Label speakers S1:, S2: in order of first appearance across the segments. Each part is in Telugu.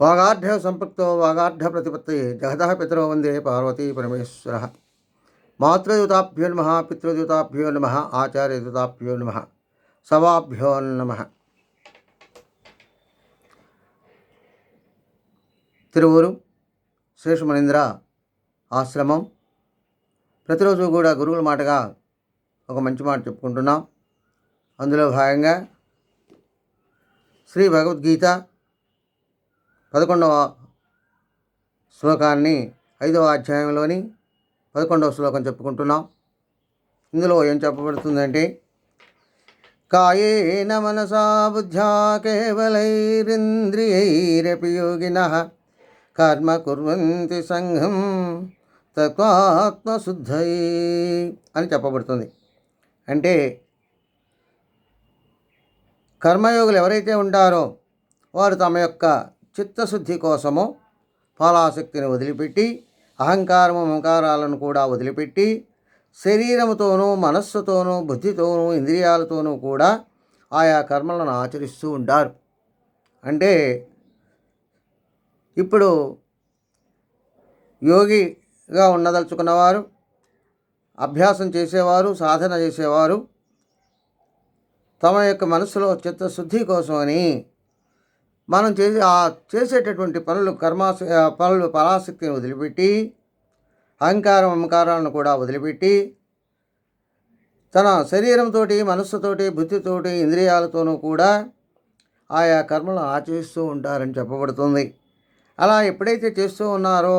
S1: వాగాఢ్య సంపృక్తో వాగాఢ్య ప్రతిపత్తి జగత పితరో వందే పార్వతీ పరమేశ్వర. మాతృదూతాభ్యో నమ పితృదూతాభ్యో నమ ఆచార్యదూతాభ్యో నమ సవాభ్యో నమ. తిరువురు శేషమణీంద్ర ఆశ్రమం. ప్రతిరోజు కూడా గురువుల మాటగా ఒక మంచి మాట చెప్పుకుంటున్నాం. అందులో భాగంగా శ్రీ భగవద్గీత పదకొండవ శ్లోకాన్ని ఐదవ అధ్యాయంలోని పదకొండవ శ్లోకం చెప్పుకుంటున్నాం. ఇందులో ఏం చెప్పబడుతుందంటే కాయేన మనసా బుద్ధ్యా కేవలైరింద్రియైరపి యోగిన కర్మ కుర్వంతి సంఘం తత్వాత్మశుద్ధై అని చెప్పబడుతుంది. అంటే కర్మయోగులు ఎవరైతే ఉంటారో వారు తమ యొక్క చిత్తశుద్ధి కోసము ఫలాసక్తిని వదిలిపెట్టి అహంకారము మమకారాలను కూడా వదిలిపెట్టి శరీరముతోనూ మనస్సుతోనూ బుద్ధితోనూ ఇంద్రియాలతోనూ కూడా ఆయా కర్మలను ఆచరిస్తూ ఉంటారు. అంటే ఇప్పుడు యోగిగా ఉండదలుచుకున్నవారు అభ్యాసం చేసేవారు సాధన చేసేవారు తమ యొక్క మనసులో చిత్తశుద్ధి కోసమని మనం చేసే ఆ చేసేటటువంటి పనులు కర్మ పనులు పరాశక్తిని వదిలిపెట్టి అహంకారం అహంకారాలను కూడా వదిలిపెట్టి తన శరీరంతో మనస్సుతోటి బుద్ధితోటి ఇంద్రియాలతోనూ కూడా ఆయా కర్మలను ఆచరిస్తూ ఉంటారని చెప్పబడుతుంది. అలా ఎప్పుడైతే చేస్తూ ఉన్నారో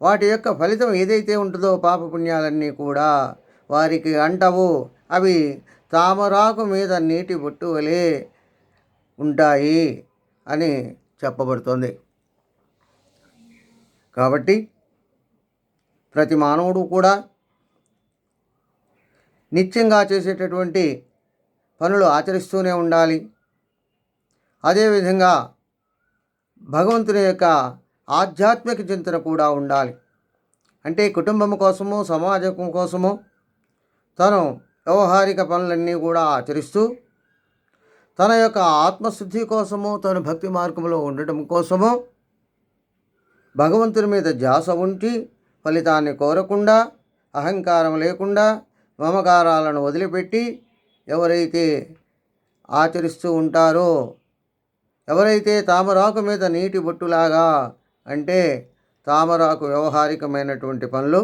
S1: వాటి యొక్క ఫలితం ఏదైతే ఉంటుందో పాపపుణ్యాలన్నీ కూడా వారికి అంటవు. అవి తామరాకు మీద నీటి బొట్టు వలె ఉంటాయి. అని చెప్పబడుతోంది. కాబట్టి ప్రతి మానవుడు కూడా నిత్యంగా చేసేటటువంటి పనులు ఆచరిస్తూనే ఉండాలి. అదేవిధంగా భగవంతుని యొక్క ఆధ్యాత్మిక చింతన కూడా ఉండాలి. అంటే కుటుంబం కోసము సమాజం కోసము తను వ్యవహారిక పనులన్నీ కూడా ఆచరిస్తూ తన యొక్క ఆత్మశుద్ధి కోసము తన భక్తి మార్గంలో ఉండటం కోసము భగవంతుని మీద జాస ఉంచి ఫలితాన్ని కోరకుండా అహంకారం లేకుండా మమకారాలను వదిలిపెట్టి ఎవరైతే ఆచరిస్తూ ఉంటారో ఎవరైతే తామరాకు మీద నీటి బొట్టులాగా అంటే తామరాకు వ్యవహారికమైనటువంటి పనులు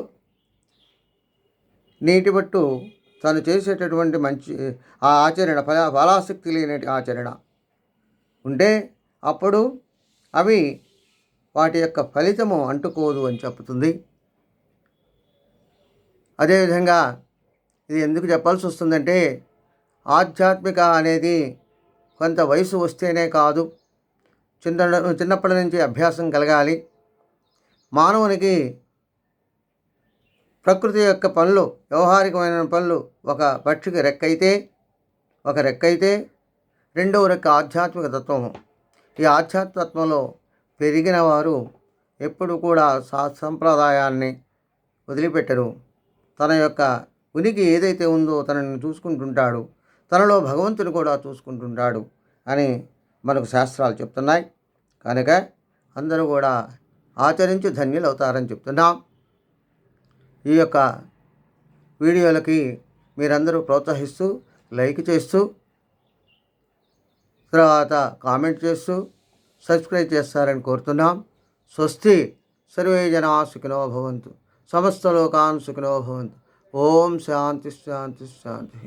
S1: నీటి బట్టు తను చేసేటటువంటి మంచి ఆ ఆచరణ ఫల ఫలాసక్తి లేని ఆచరణ ఉంటే అప్పుడు అవి వాటి యొక్క ఫలితము అంటుకోదు అని చెప్తుంది. అదేవిధంగా ఇది ఎందుకు చెప్పాల్సి వస్తుందంటే ఆధ్యాత్మిక అనేది కొంత వయసు వస్తేనే కాదు. చిన్న చిన్నప్పటి నుంచి అభ్యాసం కలగాలి. మానవునికి ప్రకృతి యొక్క పనులు వ్యవహారికమైన పనులు ఒక పక్షికి రెక్కైతే ఒక రెక్కైతే రెండవ రెక్క ఆధ్యాత్మిక తత్వము ఈ ఆధ్యాత్మతత్వంలో పెరిగిన వారు ఎప్పుడు కూడా సా సంప్రదాయాన్ని వదిలిపెట్టరు. తన యొక్క ఉనికి ఏదైతే ఉందో తనని చూసుకుంటుంటాడు. తనలో భగవంతుని కూడా చూసుకుంటుంటాడు అని మనకు శాస్త్రాలు చెప్తున్నాయి. కనుక అందరూ కూడా ఆచరించి ధన్యులు అవుతారని చెప్తున్నాం. ఈ యొక్క వీడియోలకి మీరందరూ ప్రోత్సహిస్తూ లైక్ చేస్తూ తర్వాత కామెంట్ చేస్తూ సబ్స్క్రైబ్ చేస్తారని కోరుతున్నాం. స్వస్తి సర్వే జనా సుఖినో భవంతు. సమస్త లోకాన్ సుఖినో భవంతు. ఓం శాంతి శాంతి శాంతి.